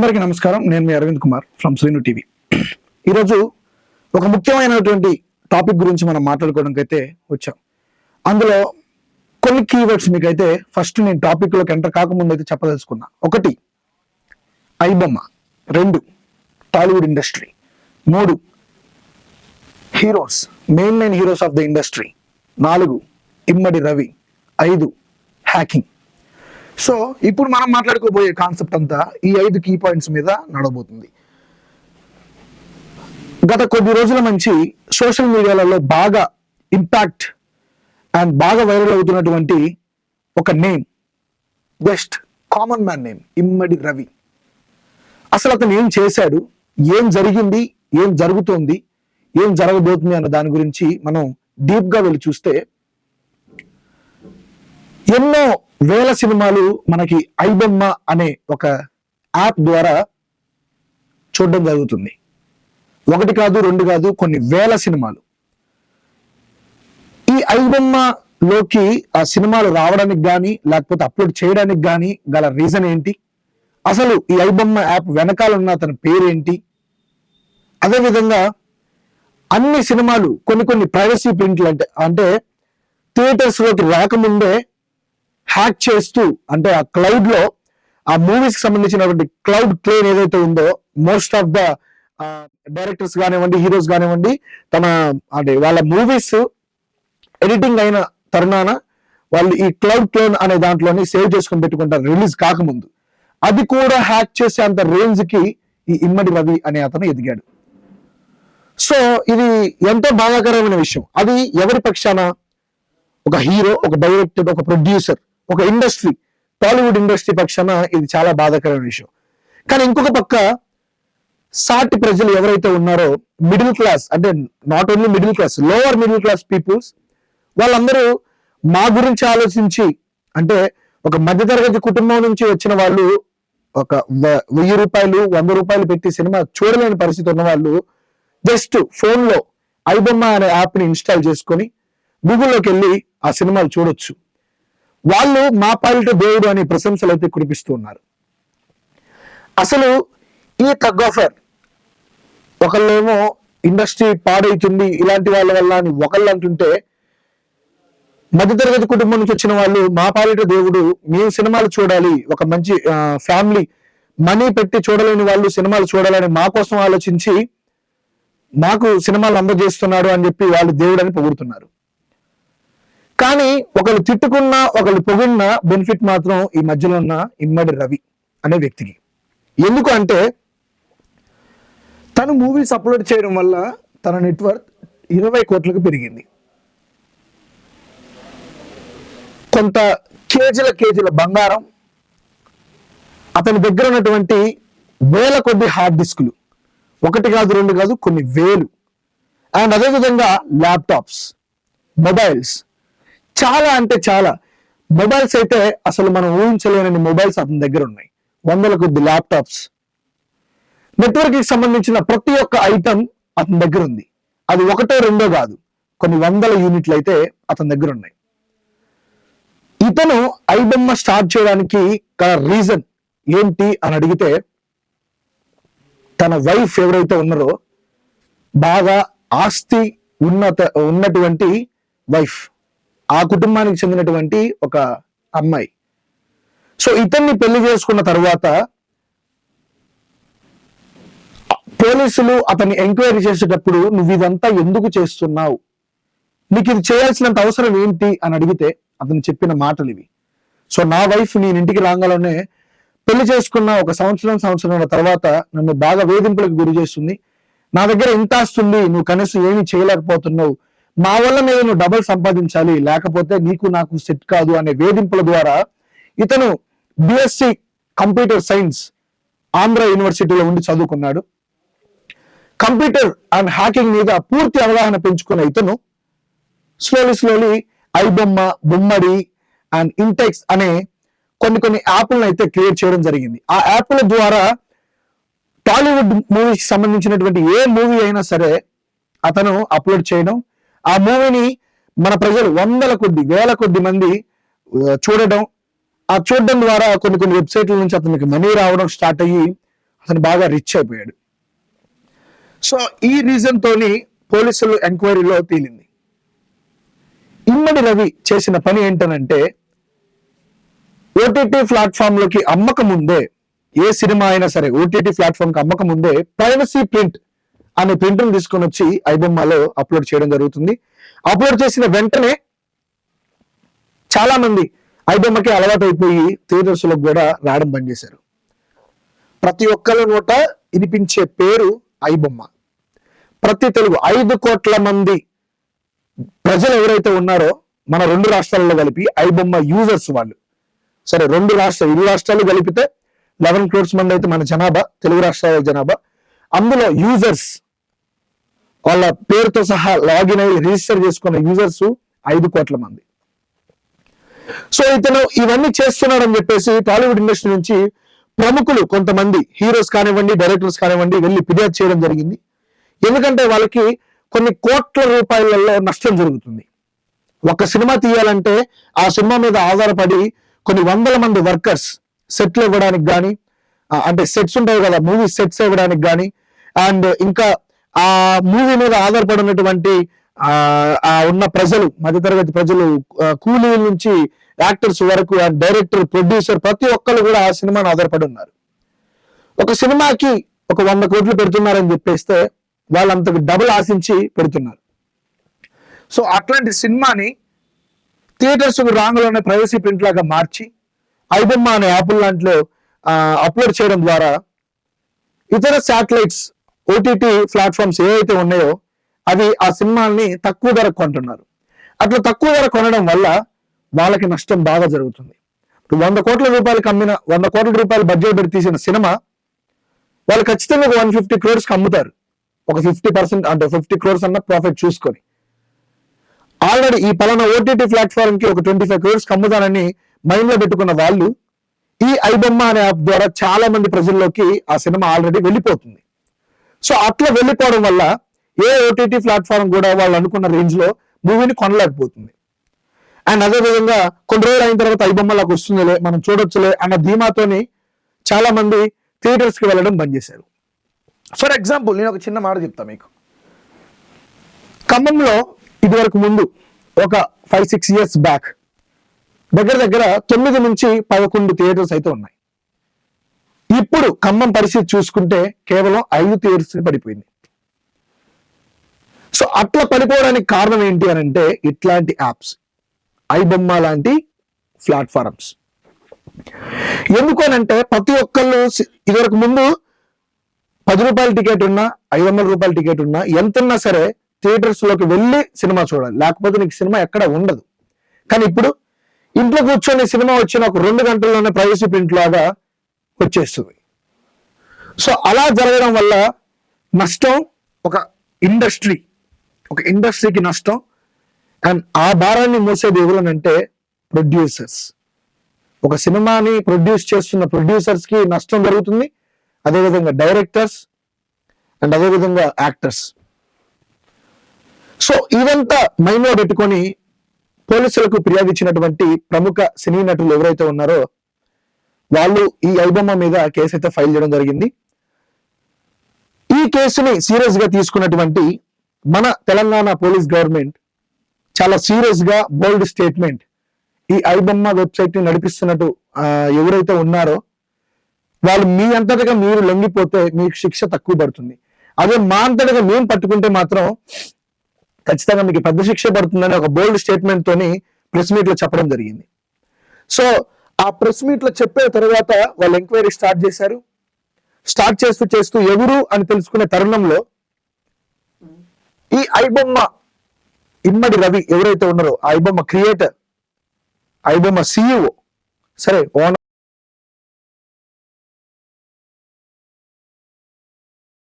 అందరికీ నమస్కారం. నేను మీ అరవింద్ కుమార్ ఫ్రమ్ శ్రీను టీవీ. ఈరోజు ఒక ముఖ్యమైనటువంటి టాపిక్ గురించి మనం మాట్లాడుకోవడానికి అయితే వచ్చాం. అందులో కొన్ని కీవర్డ్స్ మీకైతే ఫస్ట్ నేను టాపిక్లోకి ఎంటర్ కాకముందు అయితే చెప్పదలుచుకున్నా. ఒకటి ఐబొమ్మ. రెండు టాలీవుడ్ ఇండస్ట్రీ మూడు heroes main main heroes of the industry నాలుగు ఇమ్మడి రవి. ఐదు హ్యాకింగ్ సో ఇప్పుడు మనం మాట్లాడుకోబోయే కాన్సెప్ట్ అంతా ఈ ఐదు కీ పాయింట్స్ మీద నడబోతుంది గత కొద్ది రోజుల నుంచి సోషల్ మీడియాలలో బాగా ఇంపాక్ట్ అండ్ బాగా వైరల్ అవుతున్నటువంటి ఒక name just common man name Immadi Ravi. అసలు అతను ఏం చేశాడు? ఏం జరిగింది? ఏం జరుగుతోంది? ఏం జరగబోతుంది అన్న దాని గురించి మనం డీప్గా వెళ్ళి చూస్తే ఎన్నో వేల సినిమాలు మనకి ఐబొమ్మ అనే ఒక యాప్ ద్వారా చూడడం జరుగుతుంది. ఒకటి కాదు రెండు కాదు కొన్ని వేల సినిమాలు. ఈ ఐబొమ్మలోకి ఆ సినిమాలు రావడానికి కానీ లేకపోతే అప్లోడ్ చేయడానికి కానీ గల రీజన్ ఏంటి? అసలు ఈ ఐబొమ్మ యాప్ వెనకాలన్న అతని పేరేంటి? అదేవిధంగా అన్ని సినిమాలు కొన్ని కొన్ని ప్రైవసీ ప్రింట్లు అంటే అంటే థియేటర్స్లోకి రాకముందే హ్యాక్ చేస్తూ అంటే ఆ క్లౌడ్లో ఆ మూవీస్కి సంబంధించినటువంటి క్లౌడ్ క్లేన్ ఏదైతే ఉందో మోస్ట్ ఆఫ్ ద డైరెక్టర్స్ కానివ్వండి హీరోస్ కానివ్వండి తన అంటే వాళ్ళ మూవీస్ ఎడిటింగ్ అయిన తరుణాన వాళ్ళు ఈ క్లౌడ్ క్లోన్ అనే దాంట్లోని సేవ్ చేసుకొని పెట్టుకుంటారు రిలీజ్ కాకముందు. అది కూడా హ్యాక్ చేసే అంత రేంజ్కి ఈ ఇమ్మడి రవి అనే అతను ఎదిగాడు. సో ఇది ఎంతో బాధాకరమైన విషయం. అది ఎవరి పక్షాన? ఒక హీరో ఒక డైరెక్టర్ ఒక ప్రొడ్యూసర్ ఒక ఇండస్ట్రీ టాలీవుడ్ ఇండస్ట్రీ పక్షాన ఇది చాలా బాధాకరమైన విషయం. కానీ ఇంకొక పక్క సాటి ప్రజలు ఎవరైతే ఉన్నారో మిడిల్ క్లాస్ అంటే not only middle class lower middle class peoples వాళ్ళందరూ మా గురించి ఆలోచించి అంటే ఒక మధ్యతరగతి కుటుంబం నుంచి వచ్చిన వాళ్ళు ఒక వెయ్యి రూపాయలు వంద రూపాయలు పెట్టి సినిమా చూడలేని పరిస్థితి ఉన్న వాళ్ళు జస్ట్ ఫోన్లో ఐబొమ్మ అనే యాప్ని ఇన్స్టాల్ చేసుకొని గూగుల్లోకి వెళ్ళి ఆ సినిమాలు చూడొచ్చు. వాళ్ళు మా పాలిట దేవుడు అనే ప్రశంసలు అయితే కురిపిస్తూ ఉన్నారు అసలు ఈ తగ్గోఫర్ ఒకళ్ళేమో ఇండస్ట్రీ పాడైతుంది ఇలాంటి వాళ్ళ వల్ల అని ఒకళ్ళు అంటుంటే మధ్యతరగతి కుటుంబం నుంచి వచ్చిన వాళ్ళు మా పాలిట దేవుడు మేము సినిమాలు చూడాలి ఒక మంచి ఫ్యామిలీ మనీ పెట్టి చూడలేని వాళ్ళు సినిమాలు చూడాలని మా కోసం ఆలోచించి మాకు సినిమాలు అందజేస్తున్నాడు అని చెప్పి వాళ్ళు దేవుడు అని పొగుడుతున్నారు. కానీ ఒకళ్ళు తిట్టుకున్నా ఒకళ్ళు పొగిడిన బెనిఫిట్ మాత్రం ఈ మధ్యలో ఉన్న ఇమ్మడి రవి అనే వ్యక్తికి. ఎందుకు అంటే తను మూవీస్ అప్లోడ్ చేయడం వల్ల తన నెట్వర్క్ ఇరవై కోట్లకు పెరిగింది. కొంత కేజీల కేజీల బంగారం అతని దగ్గర ఉన్నటువంటి వేల కొద్ది హార్డ్ డిస్కులు ఒకటి కాదు రెండు కాదు కొన్ని వేలు. అండ్ అదేవిధంగా ల్యాప్టాప్స్ మొబైల్స్ చాలా అంటే చాలా. మొబైల్స్ అయితే అసలు మనం ఊహించలేనని మొబైల్స్ అతని దగ్గర ఉన్నాయి. వందల కొద్ది ల్యాప్టాప్స్. నెట్వర్క్కి సంబంధించిన ప్రతి ఒక్క ఐటమ్ అతని దగ్గర ఉంది. అది ఒకటో రెండో కాదు. కొన్ని వందల యూనిట్లు అయితే అతని దగ్గర ఉన్నాయి. ఇతను ఐబొమ్మ స్టార్ట్ చేయడానికి రీజన్ ఏంటి అని అడిగితే తన వైఫ్ ఎవరైతే ఉన్నారో బాగా ఆస్తి ఉన్నత ఉన్నటువంటి వైఫ్. ఆ కుటుంబానికి చెందినటువంటి ఒక అమ్మాయి. సో ఇతన్ని పెళ్ళి చేసుకున్న తర్వాత పోలీసులు అతన్ని ఎంక్వైరీ చేసేటప్పుడు నువ్వు ఇదంతా ఎందుకు చేస్తున్నావు? నీకు ఇది చేయాల్సినంత అవసరం ఏంటి? అని అడిగితే అతను చెప్పిన మాటలు ఇవి. సో నా వైఫ్ నేను ఇంటికి రాగానే పెళ్ళి చేసుకున్న ఒక సంవత్సరం సంవత్సరం తర్వాత నన్ను బాగా వేధింపులకు గురి చేస్తుంది. నా దగ్గర ఎంత వస్తుంది నువ్వు కనీసం ఏమీ చేయలేకపోతున్నావు మా వల్ల నేను నువ్వు డబల్ సంపాదించాలి లేకపోతే నీకు నాకు సెట్ కాదు అనే వేధింపుల ద్వారా ఇతను బిఎస్సి కంప్యూటర్ సైన్స్ ఆంధ్ర యూనివర్సిటీలో ఉండి చదువుకున్నాడు. కంప్యూటర్ అండ్ హ్యాకింగ్ మీద పూర్తి అవగాహన పెంచుకున్న ఇతను స్లోలీ స్లోలీ ఐబొమ్మ బొమ్మడి అండ్ ఇంటెక్స్ అనే కొన్ని కొన్ని యాప్లను అయితే క్రియేట్ చేయడం జరిగింది. ఆ యాప్ల ద్వారా టాలీవుడ్ మూవీకి సంబంధించినటువంటి ఏ మూవీ అయినా సరే అతను అప్లోడ్ చేయడం ఆ మూవీని మన ప్రజలు వందల కొద్ది వేల కొద్ది మంది చూడటం చూడడం ఆ చూడడం ద్వారా కొన్ని కొన్ని వెబ్సైట్ల నుంచి అతనికి మనీ రావడం స్టార్ట్ అయ్యి అతను బాగా రిచ్ అయిపోయాడు. సో ఈ రీజన్ తోని పోలీసులు ఎంక్వైరీలో తేలింది. ఇమ్మడి రవి చేసిన పని ఏంటనంటే ఓటీటీ ప్లాట్ఫామ్లోకి అమ్మక ముందే ఏ సినిమా అయినా సరే ఓటీటీ ప్లాట్ఫామ్కి అమ్మక ముందే ప్రైవసీ ప్రింట్ అనే ప్రింట్ను తీసుకొని వచ్చి ఐబొమ్మలో అప్లోడ్ చేయడం జరుగుతుంది. అప్లోడ్ చేసిన వెంటనే చాలా మంది ఐబొమ్మకి అలవాటు అయిపోయి థియేటర్స్లోకి కూడా రావడం బంద్ చేశారు. ప్రతి ఒక్కరి నోట వినిపించే పేరు ఐబొమ్మ. ప్రతి తెలుగు ఐదు కోట్ల మంది ప్రజలు ఎవరైతే ఉన్నారో మన రెండు రాష్ట్రాలలో కలిపి ఐబొమ్మ యూజర్స్ వాళ్ళు. సరే రెండు రాష్ట్రాలు ఇరు రాష్ట్రాలు కలిపితే లెవెన్ క్రోర్స్ మంది అయితే మన జనాభా తెలుగు రాష్ట్రాల జనాభా. అందులో యూజర్స్ వాళ్ళ పేరుతో సహా లాగిన్ అయ్యి రిజిస్టర్ చేసుకున్న యూజర్స్ ఐదు కోట్ల మంది. సో ఇతను ఇవన్నీ చేస్తున్నాడని చెప్పేసి టాలీవుడ్ ఇండస్ట్రీ నుంచి ప్రముఖులు కొంతమంది హీరోస్ కానివ్వండి డైరెక్టర్స్ కానివ్వండి వెళ్ళి ఫిర్యాదు చేయడం జరిగింది. ఎందుకంటే వాళ్ళకి కొన్ని కోట్ల రూపాయలలో నష్టం జరుగుతుంది. ఒక సినిమా తీయాలంటే ఆ సినిమా మీద ఆధారపడి కొన్ని వందల మంది వర్కర్స్ సెట్లు ఇవ్వడానికి కానీ అంటే సెట్స్ ఉంటాయి కదా మూవీ సెట్స్ ఇవ్వడానికి కానీ అండ్ ఇంకా ఆ మూవీ మీద ఆధారపడి ఉన్నటువంటి ఆ ఉన్న ప్రజలు మధ్యతరగతి ప్రజలు కూలీల నుంచి యాక్టర్స్ వరకు అండ్ డైరెక్టర్ ప్రొడ్యూసర్ ప్రతి ఒక్కరు కూడా ఆ సినిమాను ఆధారపడి ఉన్నారు. ఒక సినిమాకి ఒక వంద కోట్లు పెడుతున్నారని చెప్పేస్తే వాళ్ళంతకు డబుల్ ఆశించి పెడుతున్నారు. సో అట్లాంటి సినిమాని థియేటర్స్ రాంగ్లోనే ప్రైవసీ ప్రింట్ లాగా మార్చి ఐబొమ్మ అనే యాప్ లాంట్లో అప్లోడ్ చేయడం ద్వారా ఇతర శాటిలైట్స్ ఓటీటీ ప్లాట్ఫామ్స్ ఏవైతే ఉన్నాయో అవి ఆ సినిమాల్ని తక్కువ ధర కొంటున్నారు. అట్లా తక్కువ ధర కొనడం వల్ల వాళ్ళకి నష్టం బాగా జరుగుతుంది. వంద కోట్ల రూపాయలు అమ్మిన వంద కోట్ల రూపాయలు బడ్జెట్ పెట్టి తీసిన సినిమా వాళ్ళు ఖచ్చితంగా ఒక వన్ ఫిఫ్టీ క్రోర్స్కి అమ్ముతారు. ఒక ఫిఫ్టీ పర్సెంట్ అంటే ఫిఫ్టీ క్రోర్స్ అన్న ప్రాఫిట్ చూసుకొని. ఆల్రెడీ ఈ పలానా ఓటీటీ ప్లాట్ఫామ్కి ఒక ట్వంటీ ఫైవ్ క్రోర్స్ అమ్ముతానని మైండ్లో పెట్టుకున్న వాళ్ళు ఈ ఐబొమ్మ అనే యాప్ ద్వారా చాలా మంది ప్రజల్లోకి ఆ సినిమా ఆల్రెడీ వెళ్ళిపోతుంది. సో అట్లా వెళ్ళిపోవడం వల్ల ఏ ఓటీటీ ప్లాట్ఫామ్ కూడా వాళ్ళు అనుకున్న రేంజ్లో మూవీని కొనలేకపోతుంది. అండ్ అదే విధంగా కొన్ని రోజులు అయిన తర్వాత ఐబొమ్మలకు వస్తుందిలే మనం చూడొచ్చులే అన్న ధీమాతోని చాలా మంది థియేటర్స్కి వెళ్ళడం బంద్ చేశారు. ఫర్ ఎగ్జాంపుల్ నేను ఒక చిన్న మాట చెప్తా మీకు. ఖమ్మంలో ఇదివరకు ముందు ఒక ఫైవ్ సిక్స్ ఇయర్స్ బ్యాక్ దగ్గర దగ్గర తొమ్మిది నుంచి పదకొండు థియేటర్స్ అయితే ఉన్నాయి. ఇప్పుడు ఖమ్మం పరిస్థితి చూసుకుంటే కేవలం ఐదు థియేటర్స్ పడిపోయింది. సో అట్లా పడిపోవడానికి కారణం ఏంటి అని అంటే ఇట్లాంటి యాప్స్ ఐబొమ్మ లాంటి ప్లాట్ఫారమ్స్ ఎందుకు అని అంటే ప్రతి ఒక్కళ్ళు ఇదివరకు ముందు పది రూపాయల టికెట్ ఉన్నా ఐదు వందల రూపాయల టికెట్ ఉన్నా ఎంత ఉన్నా సరే థియేటర్స్లోకి వెళ్ళి సినిమా చూడాలి. లేకపోతే నీకు సినిమా ఎక్కడ ఉండదు. కానీ ఇప్పుడు ఇంట్లో కూర్చొని సినిమా వచ్చిన ఒక రెండు గంటల్లోనే ప్రైవసీ ప్రింట్ లాగా వచ్చేస్తుంది. సో అలా జరగడం వల్ల నష్టం ఒక ఇండస్ట్రీ ఒక ఇండస్ట్రీకి నష్టం. అండ్ ఆ భారాన్ని మోసేది ఎవరనంటే ప్రొడ్యూసర్స్. ఒక సినిమాని ప్రొడ్యూస్ చేస్తున్న ప్రొడ్యూసర్స్కి నష్టం జరుగుతుంది. అదేవిధంగా డైరెక్టర్స్ అండ్ అదేవిధంగా యాక్టర్స్. సో ఇదంతా మైండ్లో పెట్టుకొని పోలీసులకు ఫిర్యాదు ఇచ్చినటువంటి ప్రముఖ సినీ నటులు ఎవరైతే ఉన్నారో వాళ్ళు ఈ ఐబొమ్మ మీద కేసు అయితే ఫైల్ చేయడం జరిగింది. ఈ కేసుని సీరియస్గా తీసుకున్నటువంటి మన తెలంగాణ పోలీస్ గవర్నమెంట్ చాలా సీరియస్గా బోల్డ్ స్టేట్మెంట్ ఈ ఐబొమ్మ వెబ్సైట్ని నడిపిస్తున్నట్టు ఎవరైతే ఉన్నారో వాళ్ళు మీ అంతటగా మీరు లొంగిపోతే మీకు శిక్ష తక్కువ పడుతుంది. అదే మా అంతటగా మేము పట్టుకుంటే మాత్రం ఖచ్చితంగా మీకు పెద్ద శిక్ష పడుతుందని ఒక బోల్డ్ స్టేట్మెంట్ తోని ప్రెస్ మీట్లో చెప్పడం జరిగింది. సో ఆ ప్రెస్ మీట్లో చెప్పిన తర్వాత వాళ్ళు ఎంక్వైరీ స్టార్ట్ చేశారు. స్టార్ట్ చేస్తూ చేస్తూ ఎవరు అని తెలుసుకునే తరుణంలో ఈ ఐబొమ్మ ఇమ్మడి రవి ఎవరైతే ఉన్నారో ఆ ఐబొమ్మ క్రియేటర్ ఐబొమ్మ సిఇఓ సరే ఓనర్